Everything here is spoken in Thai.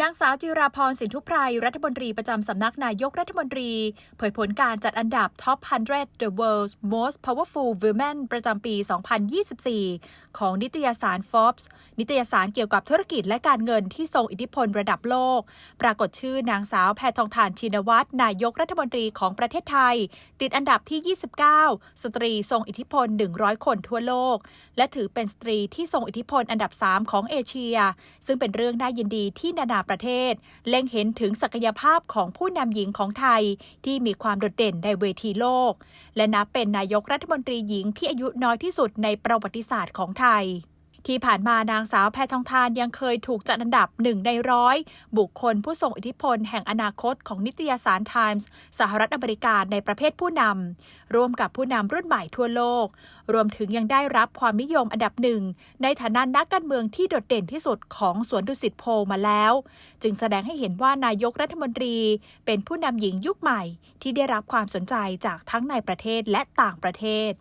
นางสาวจิราพรสินทุพไพรรัฐมนตรีประจำสำนักนายกรัฐมนตรี เผยผลการจัดอันดับ Top 100 The World's Most Powerful Women ประจำปี 2024 ของนิตยสาร Forbes นิตยสารเกี่ยวกับธุรกิจและการเงินที่ทรงอิทธิพลระดับโลก ปรากฏชื่อนางสาวแพทองทานชินวัตรนายกรัฐมนตรีของประเทศไทย ติดอันดับที่ 29 สตรีทรงอิทธิพล 100 คนทั่วโลก และถือเป็นสตรีที่ทรงอิทธิพลอันดับ 3 ของเอเชีย ซึ่งเป็นเรื่องน่ายินดีที่นานาประเทศ เล็งเห็นถึงศักยภาพของผู้นำหญิงของไทยที่มีความโดดเด่นในเวทีโลก และนับเป็นนายกรัฐมนตรีหญิงที่อายุน้อยที่สุดในประวัติศาสตร์ของไทย ที่ผ่านมานางสาวแพทองทานยังเคยถูกจัดอันดับหนึ่งในร้อยบุคคลผู้ทรงอิทธิพลแห่งอนาคตของนิตยสาร Times สหรัฐอเมริกาในประเภทผู้นำร่วมกับผู้นำรุ่นใหม่ทั่วโลก รวมถึงยังได้รับความนิยมอันดับหนึ่งในฐานะนักการเมืองที่โดดเด่นที่สุดของสวนดุสิตโพมาแล้ว จึงแสดงให้เห็นว่านายกรัฐมนตรี เป็นผู้นำหญิงยุคใหม่ ที่ได้รับความสนใจจากทั้งในประเทศและต่างประเทศ